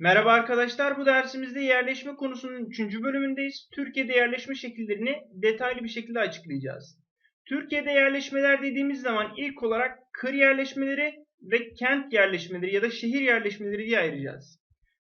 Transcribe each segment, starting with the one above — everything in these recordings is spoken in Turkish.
Merhaba arkadaşlar, bu dersimizde yerleşme konusunun 3. bölümündeyiz. Türkiye'de yerleşme şekillerini detaylı bir şekilde açıklayacağız. Türkiye'de yerleşmeler dediğimiz zaman ilk olarak kır yerleşmeleri ve kent yerleşmeleri ya da şehir yerleşmeleri diye ayıracağız.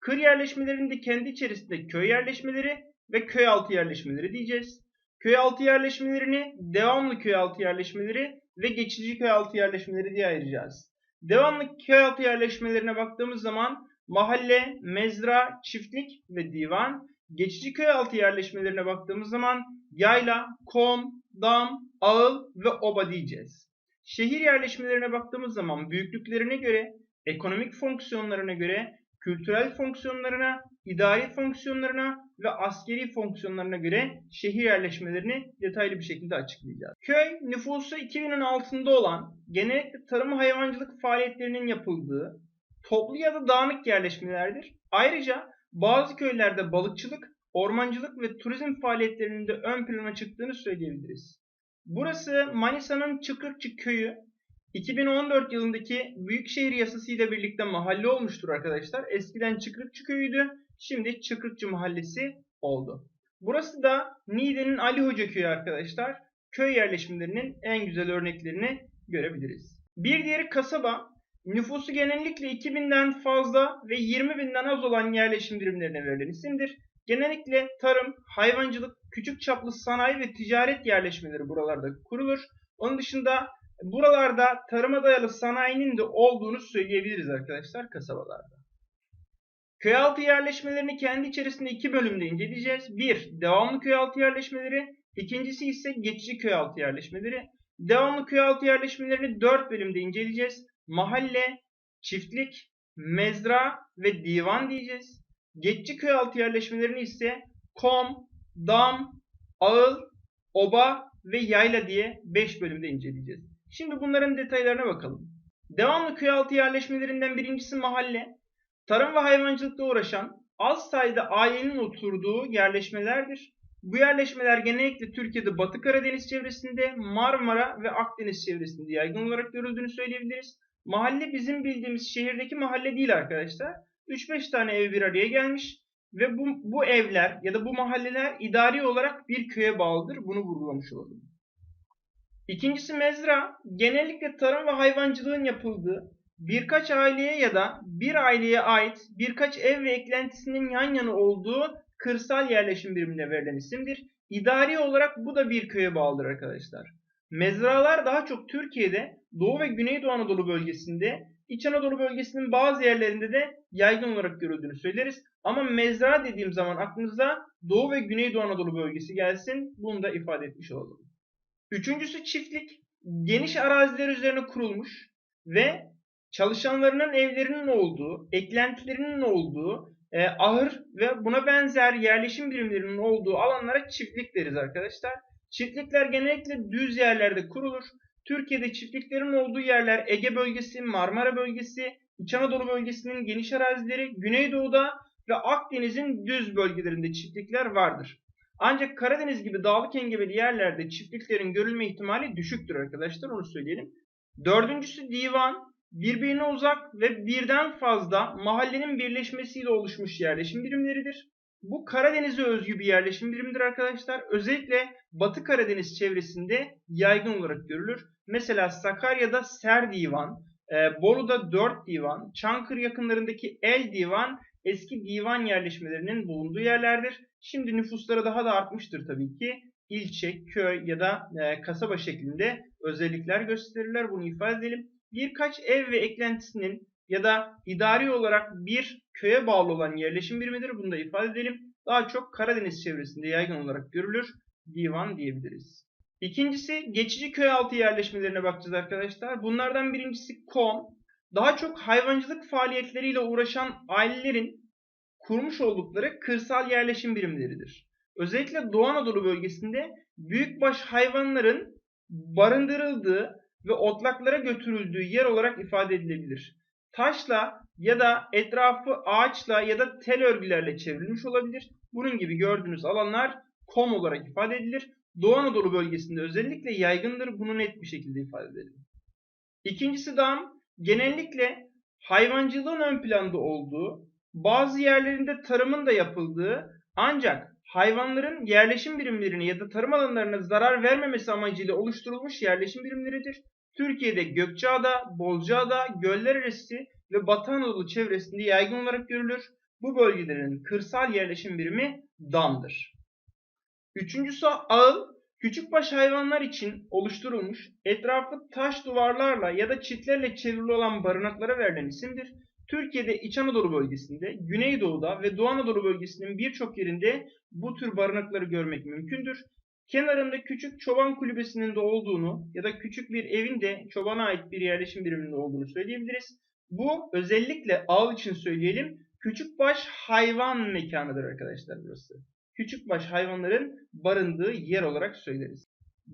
Kır yerleşmelerinde kendi içerisinde köy yerleşmeleri ve köy altı yerleşmeleri diyeceğiz. Köy altı yerleşmelerini devamlı köy altı yerleşmeleri ve geçici köy altı yerleşmeleri diye ayıracağız. Devamlı köy altı yerleşmelerine baktığımız zaman mahalle, mezra, çiftlik ve divan. Geçici köy altı yerleşmelerine baktığımız zaman yayla, kom, dam, ağıl ve oba diyeceğiz. Şehir yerleşmelerine baktığımız zaman büyüklüklerine göre, ekonomik fonksiyonlarına göre, kültürel fonksiyonlarına, idari fonksiyonlarına ve askeri fonksiyonlarına göre şehir yerleşmelerini detaylı bir şekilde açıklayacağız. Köy nüfusu 2000'in altında olan, genellikle tarım hayvancılık faaliyetlerinin yapıldığı, toplu ya da dağınık yerleşmelerdir. Ayrıca bazı köylerde balıkçılık, ormancılık ve turizm faaliyetlerinin de ön plana çıktığını söyleyebiliriz. Burası Manisa'nın Çıkrıkçı köyü. 2014 yılındaki Büyükşehir Yasası ile birlikte mahalle olmuştur arkadaşlar. Eskiden Çıkrıkçı köyüydü. Şimdi Çıkrıkçı mahallesi oldu. Burası da Niğde'nin Ali Hoca köyü arkadaşlar. Köy yerleşimlerinin en güzel örneklerini görebiliriz. Bir diğeri kasaba. Nüfusu genellikle 2000'den fazla ve 20.000'den az olan yerleşim birimlerine verilen isimdir. Genellikle tarım, hayvancılık, küçük çaplı sanayi ve ticaret yerleşmeleri buralarda kurulur. Onun dışında buralarda tarıma dayalı sanayinin de olduğunu söyleyebiliriz arkadaşlar kasabalarda. Köyaltı yerleşmelerini kendi içerisinde iki bölümde inceleyeceğiz. Bir, devamlı köyaltı yerleşmeleri. İkincisi ise geçici köyaltı yerleşmeleri. Devamlı köyaltı yerleşmelerini dört bölümde inceleyeceğiz mahalle, çiftlik, mezra ve divan diyeceğiz. Geçici köy altı yerleşmelerini ise kom, dam, ağıl, oba ve yayla diye 5 bölümde inceleyeceğiz. Şimdi bunların detaylarına bakalım. Devamlı köy altı yerleşmelerinden birincisi mahalle. Tarım ve hayvancılıkla uğraşan az sayıda ailenin oturduğu yerleşmelerdir. Bu yerleşmeler genellikle Türkiye'de Batı Karadeniz çevresinde, Marmara ve Akdeniz çevresinde yaygın olarak görüldüğünü söyleyebiliriz. Mahalle bizim bildiğimiz şehirdeki mahalle değil arkadaşlar. 3-5 tane ev bir araya gelmiş ve bu, bu evler ya da bu mahalleler idari olarak bir köye bağlıdır. Bunu vurgulamış olalım. İkincisi mezra. Genellikle tarım ve hayvancılığın yapıldığı birkaç aileye ya da bir aileye ait birkaç ev ve eklentisinin yan yana olduğu kırsal yerleşim birimine verilen isimdir. İdari olarak bu da bir köye bağlıdır arkadaşlar. Mezralar daha çok Türkiye'de Doğu ve Güneydoğu Anadolu bölgesinde, İç Anadolu bölgesinin bazı yerlerinde de yaygın olarak görüldüğünü söyleriz. Ama mezra dediğim zaman aklınıza Doğu ve Güneydoğu Anadolu bölgesi gelsin. Bunu da ifade etmiş olalım. Üçüncüsü çiftlik. Geniş araziler üzerine kurulmuş ve çalışanlarının evlerinin olduğu, eklentilerinin olduğu, e, ahır ve buna benzer yerleşim birimlerinin olduğu alanlara çiftlik deriz arkadaşlar. Çiftlikler genellikle düz yerlerde kurulur. Türkiye'de çiftliklerin olduğu yerler Ege bölgesi, Marmara bölgesi, İç Anadolu bölgesinin geniş arazileri, Güneydoğu'da ve Akdeniz'in düz bölgelerinde çiftlikler vardır. Ancak Karadeniz gibi dağlık engebeli yerlerde çiftliklerin görülme ihtimali düşüktür arkadaşlar onu söyleyelim. Dördüncüsü divan. Birbirine uzak ve birden fazla mahallenin birleşmesiyle oluşmuş yerleşim birimleridir. Bu Karadeniz'e özgü bir yerleşim birimidir arkadaşlar. Özellikle Batı Karadeniz çevresinde yaygın olarak görülür. Mesela Sakarya'da Ser Divan, e, Bolu'da Dört Divan, Çankırı yakınlarındaki El Divan eski divan yerleşmelerinin bulunduğu yerlerdir. Şimdi nüfusları daha da artmıştır tabii ki. İlçe, köy ya da e, kasaba şeklinde özellikler gösterirler. Bunu ifade edelim. Birkaç ev ve eklentisinin ya da idari olarak bir köye bağlı olan yerleşim birimidir. Bunu da ifade edelim. Daha çok Karadeniz çevresinde yaygın olarak görülür. Divan diyebiliriz. İkincisi geçici köy altı yerleşmelerine bakacağız arkadaşlar. Bunlardan birincisi kom. Daha çok hayvancılık faaliyetleriyle uğraşan ailelerin kurmuş oldukları kırsal yerleşim birimleridir. Özellikle Doğu Anadolu bölgesinde büyükbaş hayvanların barındırıldığı ve otlaklara götürüldüğü yer olarak ifade edilebilir taşla ya da etrafı ağaçla ya da tel örgülerle çevrilmiş olabilir. Bunun gibi gördüğünüz alanlar kom olarak ifade edilir. Doğu Anadolu bölgesinde özellikle yaygındır. Bunu net bir şekilde ifade edelim. İkincisi dam genellikle hayvancılığın ön planda olduğu bazı yerlerinde tarımın da yapıldığı ancak hayvanların yerleşim birimlerine ya da tarım alanlarına zarar vermemesi amacıyla oluşturulmuş yerleşim birimleridir. Türkiye'de Gökçeada, Bozcaada, Göller Arası ve Batı Anadolu çevresinde yaygın olarak görülür. Bu bölgelerin kırsal yerleşim birimi damdır. Üçüncüsü ağıl, küçükbaş hayvanlar için oluşturulmuş, etrafı taş duvarlarla ya da çitlerle çevrili olan barınaklara verilen isimdir. Türkiye'de İç Anadolu bölgesinde, Güneydoğu'da ve Doğu Anadolu bölgesinin birçok yerinde bu tür barınakları görmek mümkündür. Kenarında küçük çoban kulübesinin de olduğunu ya da küçük bir evin de çobana ait bir yerleşim biriminin olduğunu söyleyebiliriz. Bu özellikle ağ için söyleyelim küçükbaş hayvan mekanıdır arkadaşlar burası. Küçükbaş hayvanların barındığı yer olarak söyleriz.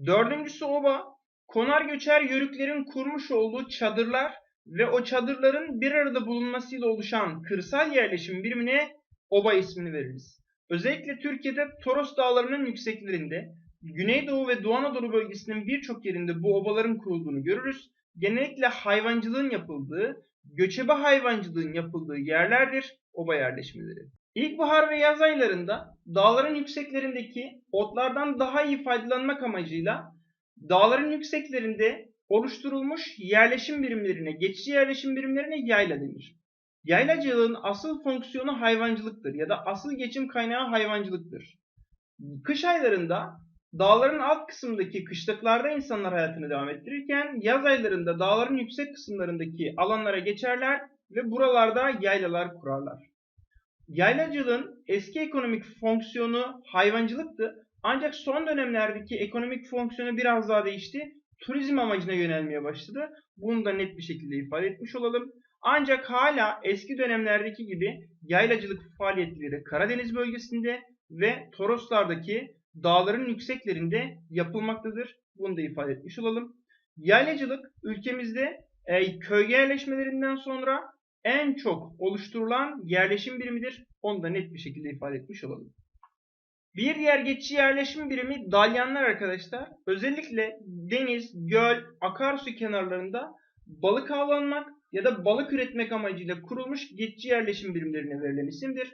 Dördüncüsü oba. Konar göçer yörüklerin kurmuş olduğu çadırlar ve o çadırların bir arada bulunmasıyla oluşan kırsal yerleşim birimine oba ismini veririz. Özellikle Türkiye'de Toros Dağları'nın yükseklerinde, Güneydoğu ve Doğu Anadolu bölgesinin birçok yerinde bu obaların kurulduğunu görürüz. Genellikle hayvancılığın yapıldığı, göçebe hayvancılığın yapıldığı yerlerdir oba yerleşmeleri. İlkbahar ve yaz aylarında dağların yükseklerindeki otlardan daha iyi faydalanmak amacıyla dağların yükseklerinde oluşturulmuş yerleşim birimlerine, geçici yerleşim birimlerine yayla denir. Yaylacılığın asıl fonksiyonu hayvancılıktır ya da asıl geçim kaynağı hayvancılıktır. Kış aylarında dağların alt kısmındaki kışlıklarda insanlar hayatını devam ettirirken yaz aylarında dağların yüksek kısımlarındaki alanlara geçerler ve buralarda yaylalar kurarlar. Yaylacılığın eski ekonomik fonksiyonu hayvancılıktı ancak son dönemlerdeki ekonomik fonksiyonu biraz daha değişti. Turizm amacına yönelmeye başladı. Bunu da net bir şekilde ifade etmiş olalım. Ancak hala eski dönemlerdeki gibi yaylacılık faaliyetleri Karadeniz bölgesinde ve Toroslardaki dağların yükseklerinde yapılmaktadır. Bunu da ifade etmiş olalım. Yaylacılık ülkemizde e, köy yerleşmelerinden sonra en çok oluşturulan yerleşim birimidir. Onu da net bir şekilde ifade etmiş olalım. Bir diğer geçici yerleşim birimi dalyanlar arkadaşlar. Özellikle deniz, göl, akarsu kenarlarında balık avlanmak ya da balık üretmek amacıyla kurulmuş geçici yerleşim birimlerine verilen isimdir.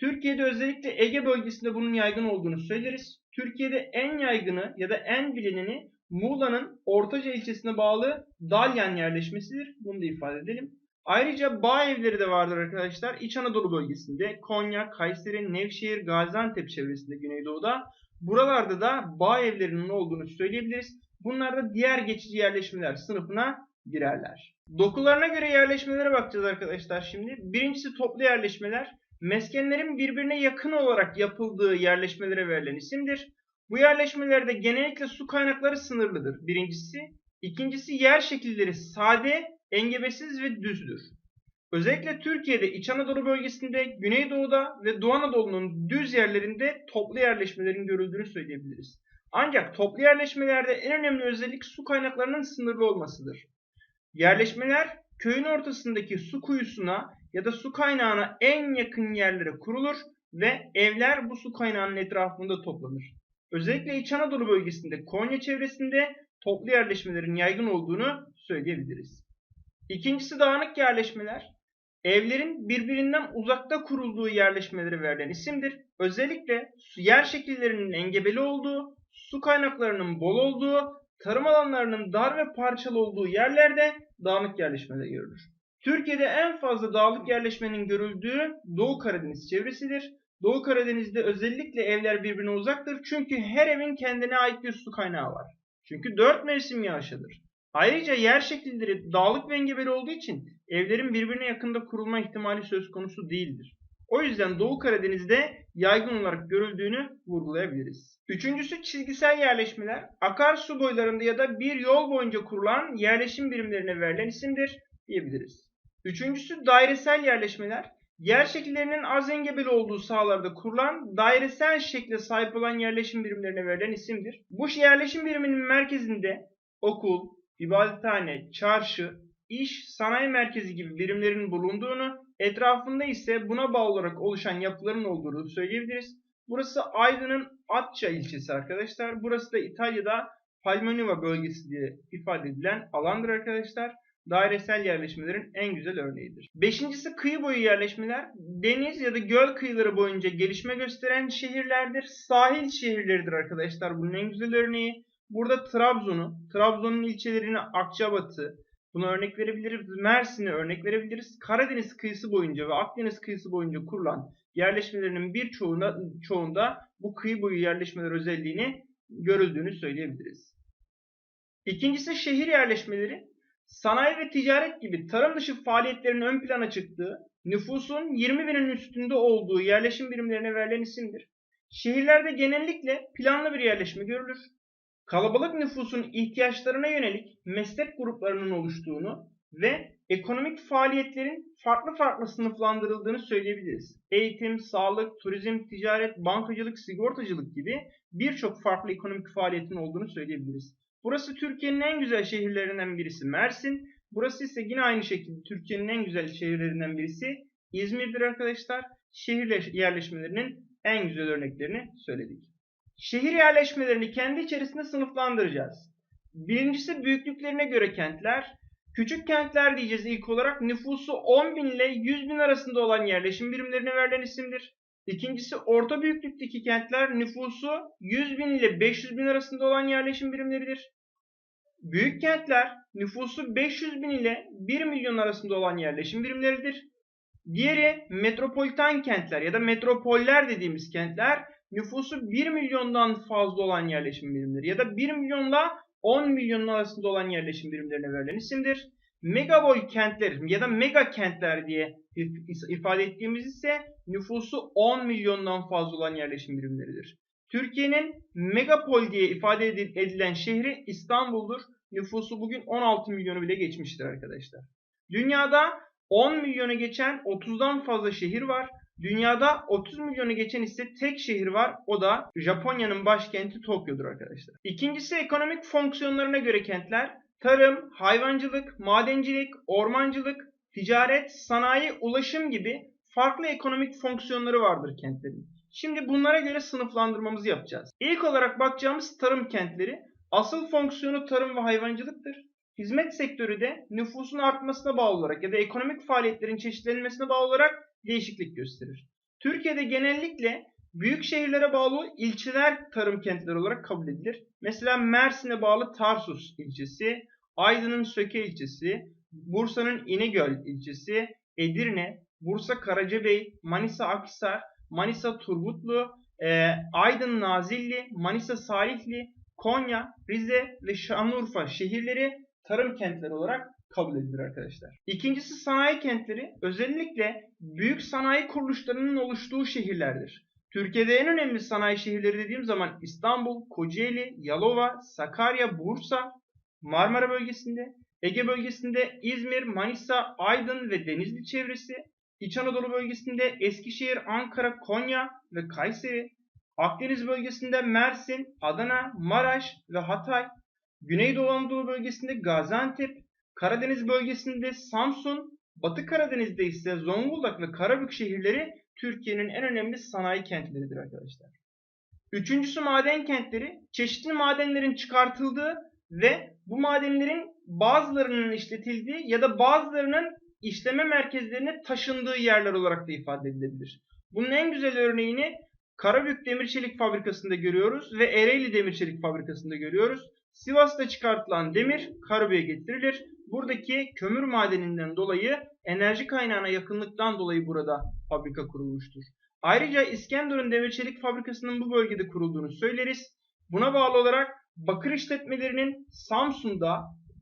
Türkiye'de özellikle Ege bölgesinde bunun yaygın olduğunu söyleriz. Türkiye'de en yaygını ya da en bilineni Muğla'nın Ortaca ilçesine bağlı Dalyan yerleşmesidir. Bunu da ifade edelim. Ayrıca bağ evleri de vardır arkadaşlar. İç Anadolu bölgesinde Konya, Kayseri, Nevşehir, Gaziantep çevresinde Güneydoğu'da. Buralarda da bağ evlerinin olduğunu söyleyebiliriz. Bunlar da diğer geçici yerleşmeler sınıfına girerler. Dokularına göre yerleşmelere bakacağız arkadaşlar şimdi. Birincisi toplu yerleşmeler. Meskenlerin birbirine yakın olarak yapıldığı yerleşmelere verilen isimdir. Bu yerleşmelerde genellikle su kaynakları sınırlıdır. Birincisi. İkincisi yer şekilleri sade, engebesiz ve düzdür. Özellikle Türkiye'de İç Anadolu bölgesinde, Güneydoğu'da ve Doğu Anadolu'nun düz yerlerinde toplu yerleşmelerin görüldüğünü söyleyebiliriz. Ancak toplu yerleşmelerde en önemli özellik su kaynaklarının sınırlı olmasıdır. Yerleşmeler köyün ortasındaki su kuyusuna ya da su kaynağına en yakın yerlere kurulur ve evler bu su kaynağının etrafında toplanır. Özellikle İç Anadolu bölgesinde Konya çevresinde toplu yerleşmelerin yaygın olduğunu söyleyebiliriz. İkincisi dağınık yerleşmeler. Evlerin birbirinden uzakta kurulduğu yerleşmeleri verilen isimdir. Özellikle yer şekillerinin engebeli olduğu, su kaynaklarının bol olduğu, tarım alanlarının dar ve parçalı olduğu yerlerde dağınık yerleşmeler görülür. Türkiye'de en fazla dağlık yerleşmenin görüldüğü Doğu Karadeniz çevresidir. Doğu Karadeniz'de özellikle evler birbirine uzaktır çünkü her evin kendine ait bir su kaynağı var. Çünkü dört mevsim yağışıdır. Ayrıca yer şekilleri dağlık ve engebeli olduğu için evlerin birbirine yakında kurulma ihtimali söz konusu değildir. O yüzden Doğu Karadeniz'de yaygın olarak görüldüğünü vurgulayabiliriz. Üçüncüsü çizgisel yerleşmeler. Akarsu boylarında ya da bir yol boyunca kurulan yerleşim birimlerine verilen isimdir diyebiliriz. Üçüncüsü dairesel yerleşmeler. Yer şekillerinin az engebeli olduğu sahalarda kurulan dairesel şekle sahip olan yerleşim birimlerine verilen isimdir. Bu yerleşim biriminin merkezinde okul, ibadethane, çarşı, iş, sanayi merkezi gibi birimlerin bulunduğunu, etrafında ise buna bağlı olarak oluşan yapıların olduğunu söyleyebiliriz. Burası Aydın'ın Atça ilçesi arkadaşlar. Burası da İtalya'da Palmoniva bölgesi diye ifade edilen alandır arkadaşlar. Dairesel yerleşmelerin en güzel örneğidir. Beşincisi kıyı boyu yerleşmeler. Deniz ya da göl kıyıları boyunca gelişme gösteren şehirlerdir. Sahil şehirleridir arkadaşlar bunun en güzel örneği. Burada Trabzon'u, Trabzon'un ilçelerini Akçabat'ı, Buna örnek verebiliriz. Mersin'e örnek verebiliriz. Karadeniz kıyısı boyunca ve Akdeniz kıyısı boyunca kurulan yerleşmelerinin birçoğunda çoğunda bu kıyı boyu yerleşmeler özelliğini görüldüğünü söyleyebiliriz. İkincisi şehir yerleşmeleri. Sanayi ve ticaret gibi tarım dışı faaliyetlerin ön plana çıktığı, nüfusun 20 binin üstünde olduğu yerleşim birimlerine verilen isimdir. Şehirlerde genellikle planlı bir yerleşme görülür kalabalık nüfusun ihtiyaçlarına yönelik meslek gruplarının oluştuğunu ve ekonomik faaliyetlerin farklı farklı sınıflandırıldığını söyleyebiliriz. Eğitim, sağlık, turizm, ticaret, bankacılık, sigortacılık gibi birçok farklı ekonomik faaliyetin olduğunu söyleyebiliriz. Burası Türkiye'nin en güzel şehirlerinden birisi Mersin. Burası ise yine aynı şekilde Türkiye'nin en güzel şehirlerinden birisi İzmir'dir arkadaşlar. Şehir yerleşmelerinin en güzel örneklerini söyledik. Şehir yerleşmelerini kendi içerisinde sınıflandıracağız. Birincisi büyüklüklerine göre kentler. Küçük kentler diyeceğiz ilk olarak nüfusu 10 bin ile 100 bin arasında olan yerleşim birimlerine verilen isimdir. İkincisi orta büyüklükteki kentler nüfusu 100 bin ile 500 bin arasında olan yerleşim birimleridir. Büyük kentler nüfusu 500 bin ile 1 milyon arasında olan yerleşim birimleridir. Diğeri metropolitan kentler ya da metropoller dediğimiz kentler nüfusu 1 milyondan fazla olan yerleşim birimleri ya da 1 milyonla 10 milyonun arasında olan yerleşim birimlerine verilen isimdir. Megaboy kentler ya da mega kentler diye ifade ettiğimiz ise nüfusu 10 milyondan fazla olan yerleşim birimleridir. Türkiye'nin megapol diye ifade edilen şehri İstanbul'dur. Nüfusu bugün 16 milyonu bile geçmiştir arkadaşlar. Dünyada 10 milyonu geçen 30'dan fazla şehir var. Dünyada 30 milyonu geçen ise tek şehir var. O da Japonya'nın başkenti Tokyo'dur arkadaşlar. İkincisi ekonomik fonksiyonlarına göre kentler. Tarım, hayvancılık, madencilik, ormancılık, ticaret, sanayi, ulaşım gibi farklı ekonomik fonksiyonları vardır kentlerin. Şimdi bunlara göre sınıflandırmamızı yapacağız. İlk olarak bakacağımız tarım kentleri. Asıl fonksiyonu tarım ve hayvancılıktır. Hizmet sektörü de nüfusun artmasına bağlı olarak ya da ekonomik faaliyetlerin çeşitlenmesine bağlı olarak değişiklik gösterir. Türkiye'de genellikle büyük şehirlere bağlı ilçeler tarım kentleri olarak kabul edilir. Mesela Mersin'e bağlı Tarsus ilçesi, Aydın'ın Söke ilçesi, Bursa'nın İnegöl ilçesi, Edirne, Bursa Karacabey, Manisa Akhisar, Manisa Turgutlu, e, Aydın Nazilli, Manisa Salihli, Konya, Rize ve Şanlıurfa şehirleri tarım kentleri olarak kabul edilir arkadaşlar. İkincisi sanayi kentleri özellikle büyük sanayi kuruluşlarının oluştuğu şehirlerdir. Türkiye'de en önemli sanayi şehirleri dediğim zaman İstanbul, Kocaeli, Yalova, Sakarya, Bursa, Marmara bölgesinde, Ege bölgesinde İzmir, Manisa, Aydın ve Denizli çevresi, İç Anadolu bölgesinde Eskişehir, Ankara, Konya ve Kayseri, Akdeniz bölgesinde Mersin, Adana, Maraş ve Hatay, Güneydoğu Anadolu bölgesinde Gaziantep, Karadeniz bölgesinde Samsun, Batı Karadeniz'de ise Zonguldak ve Karabük şehirleri Türkiye'nin en önemli sanayi kentleridir arkadaşlar. Üçüncüsü maden kentleri. Çeşitli madenlerin çıkartıldığı ve bu madenlerin bazılarının işletildiği ya da bazılarının işleme merkezlerine taşındığı yerler olarak da ifade edilebilir. Bunun en güzel örneğini Karabük Demir Çelik Fabrikası'nda görüyoruz ve Ereğli Demir Çelik Fabrikası'nda görüyoruz. Sivas'ta çıkartılan demir Karabük'e getirilir buradaki kömür madeninden dolayı enerji kaynağına yakınlıktan dolayı burada fabrika kurulmuştur. Ayrıca İskenderun Demir Çelik Fabrikası'nın bu bölgede kurulduğunu söyleriz. Buna bağlı olarak bakır işletmelerinin Samsun'da,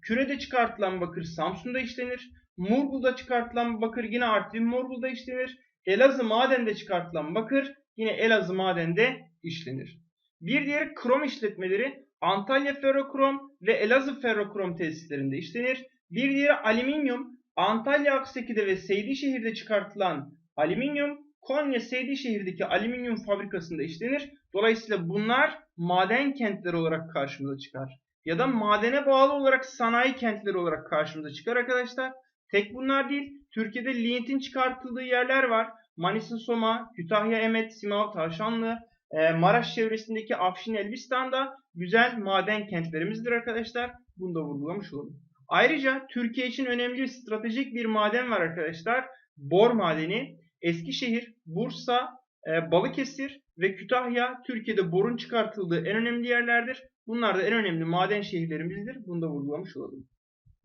kürede çıkartılan bakır Samsun'da işlenir. Murgul'da çıkartılan bakır yine Artvin Murgul'da işlenir. Elazığ madende çıkartılan bakır yine Elazığ madende işlenir. Bir diğer krom işletmeleri Antalya Ferrokrom ve Elazığ Ferrokrom tesislerinde işlenir. Bir diğeri alüminyum. Antalya Akseki'de ve Seydişehir'de çıkartılan alüminyum Konya Seydişehir'deki alüminyum fabrikasında işlenir. Dolayısıyla bunlar maden kentleri olarak karşımıza çıkar. Ya da madene bağlı olarak sanayi kentleri olarak karşımıza çıkar arkadaşlar. Tek bunlar değil. Türkiye'de lignit'in çıkartıldığı yerler var. Manisa Soma, Kütahya Emet, Simav Tavşanlı, e, Maraş çevresindeki Afşin Elbistan'da güzel maden kentlerimizdir arkadaşlar. Bunu da vurgulamış olalım. Ayrıca Türkiye için önemli stratejik bir maden var arkadaşlar. Bor madeni. Eskişehir, Bursa, Balıkesir ve Kütahya Türkiye'de borun çıkartıldığı en önemli yerlerdir. Bunlar da en önemli maden şehirlerimizdir. Bunu da vurgulamış olalım.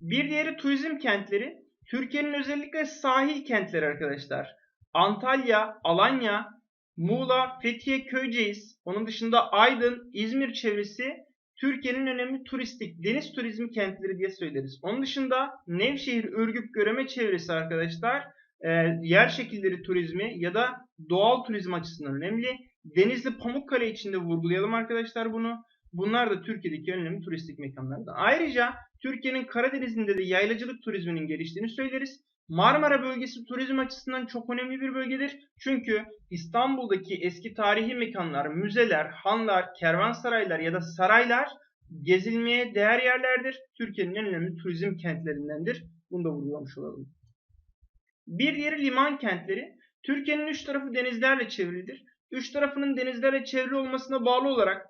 Bir diğeri turizm kentleri. Türkiye'nin özellikle sahil kentleri arkadaşlar. Antalya, Alanya, Muğla, Fethiye, Köyceğiz, onun dışında Aydın, İzmir çevresi Türkiye'nin önemli turistik deniz turizmi kentleri diye söyleriz. Onun dışında Nevşehir, Ürgüp, Göreme çevresi arkadaşlar e, yer şekilleri turizmi ya da doğal turizm açısından önemli. Denizli Pamukkale için de vurgulayalım arkadaşlar bunu. Bunlar da Türkiye'deki önemli turistik mekanlardan. Ayrıca Türkiye'nin Karadeniz'inde de yaylacılık turizminin geliştiğini söyleriz. Marmara bölgesi turizm açısından çok önemli bir bölgedir. Çünkü İstanbul'daki eski tarihi mekanlar, müzeler, hanlar, kervansaraylar ya da saraylar gezilmeye değer yerlerdir. Türkiye'nin en önemli turizm kentlerindendir. Bunu da vurgulamış olalım. Bir diğeri liman kentleri. Türkiye'nin üç tarafı denizlerle çevrilidir. Üç tarafının denizlerle çevrili olmasına bağlı olarak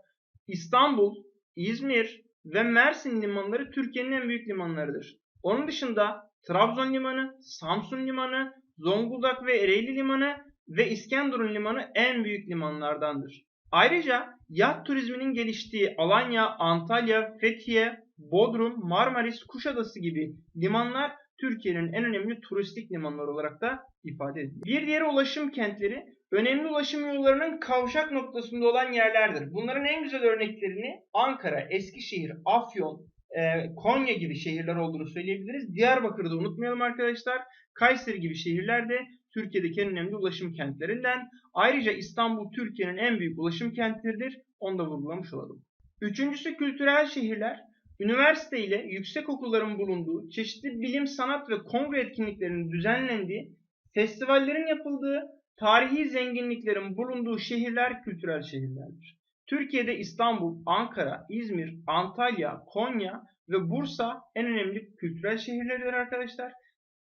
İstanbul, İzmir ve Mersin limanları Türkiye'nin en büyük limanlarıdır. Onun dışında Trabzon limanı, Samsun limanı, Zonguldak ve Ereğli limanı ve İskenderun limanı en büyük limanlardandır. Ayrıca yat turizminin geliştiği Alanya, Antalya, Fethiye, Bodrum, Marmaris, Kuşadası gibi limanlar Türkiye'nin en önemli turistik limanları olarak da ifade edilir. Bir diğeri ulaşım kentleri. Önemli ulaşım yollarının kavşak noktasında olan yerlerdir. Bunların en güzel örneklerini Ankara, Eskişehir, Afyon, e, Konya gibi şehirler olduğunu söyleyebiliriz. Diyarbakır'ı da unutmayalım arkadaşlar. Kayseri gibi şehirler de Türkiye'deki en önemli ulaşım kentlerinden. Ayrıca İstanbul Türkiye'nin en büyük ulaşım kentleridir. Onu da vurgulamış olalım. Üçüncüsü kültürel şehirler. Üniversite ile yüksek okulların bulunduğu, çeşitli bilim, sanat ve kongre etkinliklerinin düzenlendiği, festivallerin yapıldığı, tarihi zenginliklerin bulunduğu şehirler kültürel şehirlerdir. Türkiye'de İstanbul, Ankara, İzmir, Antalya, Konya ve Bursa en önemli kültürel şehirleridir arkadaşlar.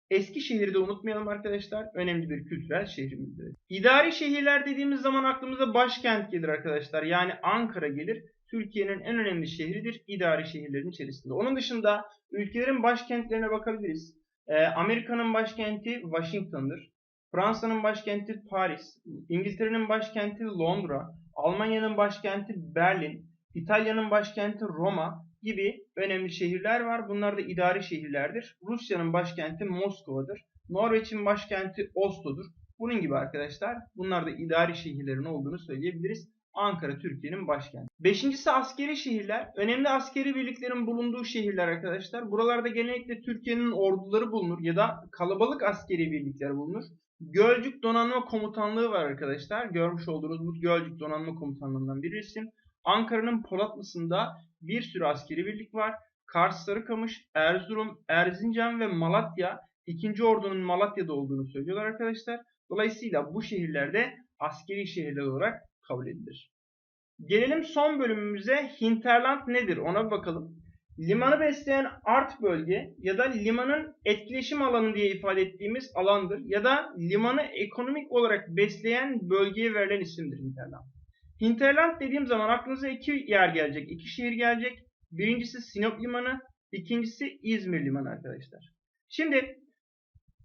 Eskişehir'i de unutmayalım arkadaşlar. Önemli bir kültürel şehrimizdir. İdari şehirler dediğimiz zaman aklımıza başkent gelir arkadaşlar. Yani Ankara gelir. Türkiye'nin en önemli şehridir idari şehirlerin içerisinde. Onun dışında ülkelerin başkentlerine bakabiliriz. Ee, Amerika'nın başkenti Washington'dır. Fransa'nın başkenti Paris, İngiltere'nin başkenti Londra, Almanya'nın başkenti Berlin, İtalya'nın başkenti Roma gibi önemli şehirler var. Bunlar da idari şehirlerdir. Rusya'nın başkenti Moskova'dır. Norveç'in başkenti Oslo'dur. Bunun gibi arkadaşlar bunlar da idari şehirlerin olduğunu söyleyebiliriz. Ankara Türkiye'nin başkenti. Beşincisi askeri şehirler. Önemli askeri birliklerin bulunduğu şehirler arkadaşlar. Buralarda genellikle Türkiye'nin orduları bulunur ya da kalabalık askeri birlikler bulunur. Gölcük Donanma Komutanlığı var arkadaşlar. Görmüş olduğunuz bu Gölcük Donanma Komutanlığı'ndan bir isim. Ankara'nın Polatlı'sında bir sürü askeri birlik var. Kars, Sarıkamış, Erzurum, Erzincan ve Malatya 2. Ordu'nun Malatya'da olduğunu söylüyorlar arkadaşlar. Dolayısıyla bu şehirlerde askeri şehirler olarak kabul edilir. Gelelim son bölümümüze hinterland nedir ona bakalım. Limanı besleyen art bölge ya da limanın etkileşim alanı diye ifade ettiğimiz alandır ya da limanı ekonomik olarak besleyen bölgeye verilen isimdir hinterland. Hinterland dediğim zaman aklınıza iki yer gelecek, iki şehir gelecek. Birincisi Sinop Limanı, ikincisi İzmir Limanı arkadaşlar. Şimdi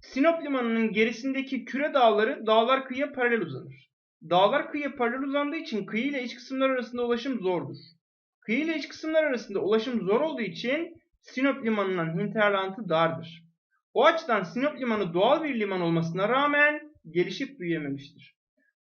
Sinop Limanı'nın gerisindeki küre dağları dağlar kıyıya paralel uzanır. Dağlar kıyıya paralel uzandığı için kıyı ile iç kısımlar arasında ulaşım zordur. Kıyı ile iç kısımlar arasında ulaşım zor olduğu için Sinop Limanı'nın hinterlantı dardır. O açıdan Sinop Limanı doğal bir liman olmasına rağmen gelişip büyüyememiştir.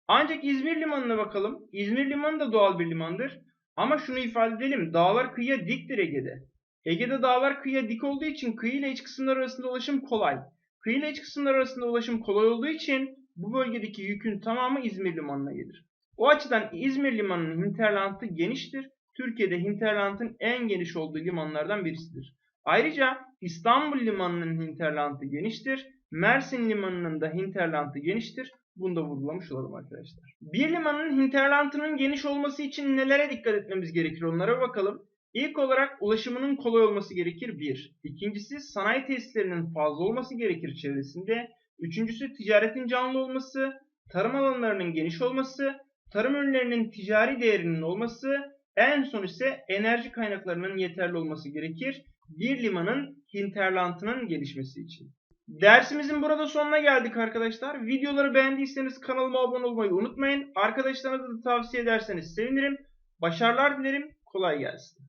Ancak İzmir Limanı'na bakalım. İzmir Limanı da doğal bir limandır. Ama şunu ifade edelim. Dağlar kıyıya diktir Ege'de. Ege'de dağlar kıyıya dik olduğu için kıyı ile iç kısımlar arasında ulaşım kolay. Kıyı ile iç kısımlar arasında ulaşım kolay olduğu için bu bölgedeki yükün tamamı İzmir Limanı'na gelir. O açıdan İzmir Limanı'nın hinterlantı geniştir. Türkiye'de hinterlandın en geniş olduğu limanlardan birisidir. Ayrıca İstanbul Limanı'nın hinterlantı geniştir. Mersin Limanı'nın da hinterlantı geniştir. Bunu da vurgulamış olalım arkadaşlar. Bir limanın hinterlantının geniş olması için nelere dikkat etmemiz gerekir onlara bakalım. İlk olarak ulaşımının kolay olması gerekir bir. İkincisi sanayi tesislerinin fazla olması gerekir çevresinde. Üçüncüsü ticaretin canlı olması, tarım alanlarının geniş olması, tarım ürünlerinin ticari değerinin olması, en son ise enerji kaynaklarının yeterli olması gerekir. bir limanın hinterlandının gelişmesi için. Dersimizin burada sonuna geldik arkadaşlar. Videoları beğendiyseniz kanalıma abone olmayı unutmayın. Arkadaşlarınıza da tavsiye ederseniz sevinirim. Başarılar dilerim. Kolay gelsin.